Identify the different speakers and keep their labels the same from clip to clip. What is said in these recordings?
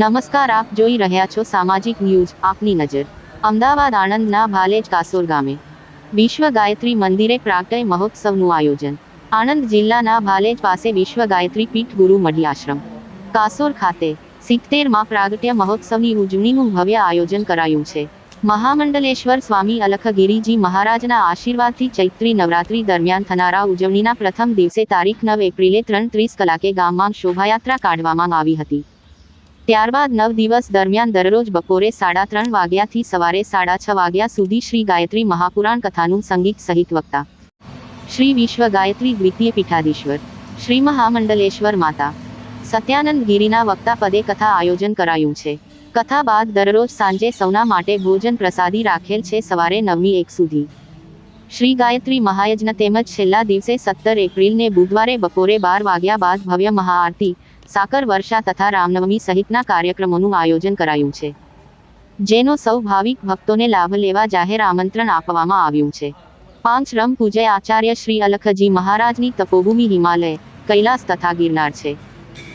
Speaker 1: નમસ્કાર, આપ જોઈ રહ્યા છો સામાજિક ન્યૂઝ. આપની નજર. અમદાવાદ આણંદના ભાલેજ કાસોર ગામે. વિશ્વ ગાયત્રી મંદિરે પ્રાગટય મહોત્સવનું આયોજન. આણંદ જિલ્લાના ભાલેજ પાસે વિશ્વ ગાયત્રી પીઠ ગુરુ મઢી આશ્રમ. કાસોર ખાતે સિત્તેરમાં પ્રાગટ્ય મહોત્સવની ઉજવણીનું ભવ્ય આયોજન કરાયું છે. મહામંડલેશ્વર સ્વામી અલખગીરીજી મહારાજના આશીર્વાદથી ચૈત્રી નવરાત્રી દરમિયાન થનારા ઉજવણીના પ્રથમ દિવસે તારીખ નવ એપ્રિલે ત્રણ ત્રીસ કલાકે ગામમાં શોભાયાત્રા કાઢવામાં આવી હતી. ત્યારબાદ નવ દિવસ દરમિયાન દરરોજ બપોરે સાડા ત્રણ વાગ્યાથી સવારે સાડા છ વાગ્યા સુધી શ્રી ગાયત્રી મહાપુરાણ કથાનું સંગીત સહિત વક્તા. શ્રી વિશ્વ ગાયત્રી દ્વિતીય પીઠાધીશ્વર. શ્રી મહામંડલેશ્વર માતા. સત્યાનંદ ગીરીના વક્તા પદે કથા આયોજન કરાયું છે. કથા બાદ દરરોજ સાંજે સૌના માટે ભોજન પ્રસાદી રાખેલ છે સવારે નવમી એક સુધી. શ્રી ગાયત્રી મહાયજ્ઞ તેમજ છેલ્લા દિવસે સત્તર એપ્રિલને બુધવારે બપોરે બાર વાગ્યા બાદ ભવ્ય મહાઆરતી સાકર વર્ષા તથા રામનવમી સહિતના કાર્યક્રમોનું આયોજન કરાયું છે. જેનો સૌ ભાવિક ભક્તોને લાભ લેવા જાહેર આમંત્રણ આપવામાં આવ્યું છે. પાંચ રમ પૂજય આચાર્ય શ્રી અલખજી મહારાજની તપોભૂમિ હિમાલય, કૈલાસ તથા ગિરનાર છે.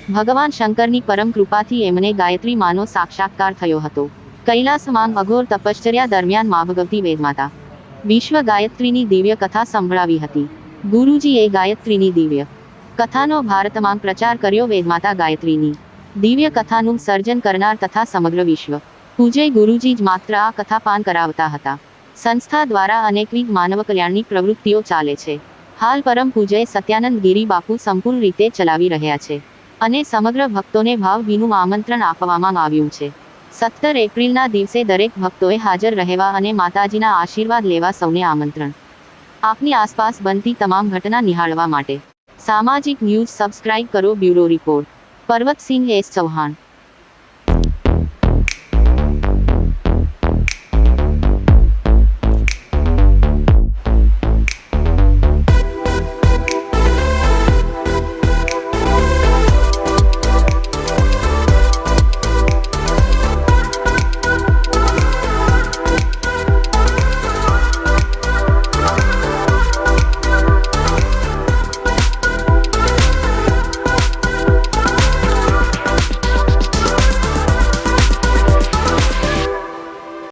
Speaker 1: ભગવાન શંકરની પરમ કૃપાથી એમને ગાયત્રી માનો સાક્ષાત્કાર થયો હતો. કૈલાસમાં અઘોર તપશ્ચર્યા દરમિયાન મા ભગવતી વેદમાતા વિશ્વ ગાયત્રીની દિવ્ય કથા સંભળાવી હતી. ગુરુજીએ ગાયત્રીની દિવ્ય કથાનો ભારતમાં પ્રચાર કર્યો વેદમાતા ગાયત્રીની. દિવ્ય કથાનું સર્જન કરનાર તથા સમગ્ર વિશ્વ. પૂજય ગુરુજી જ માત્ર આ કથા પાન કરાવતા હતા. સંસ્થા દ્વારા અનેકવિધ માનવ કલ્યાણની પ્રવૃત્તિઓ ચાલે છે. હાલ પરમ પૂજય સત્યાનંદ ગીરી બાપુ સંપૂર્ણ રીતે ચલાવી રહ્યા છે. અને સમગ્ર ભક્તોને ભાવભીનું આમંત્રણ આપવામાં આવ્યું છે. સત્તર એપ્રિલના દિવસે દરેક ભક્તોએ હાજર રહેવા અને માતાજીના આશીર્વાદ લેવા સૌને આમંત્રણ. આપની આસપાસ બનતી તમામ ઘટના નિહાળવા માટે. સામાજિક ન્યૂઝ સબસ્ક્રાઇબ કરો bureau report. Parvatsinh S Chauhan.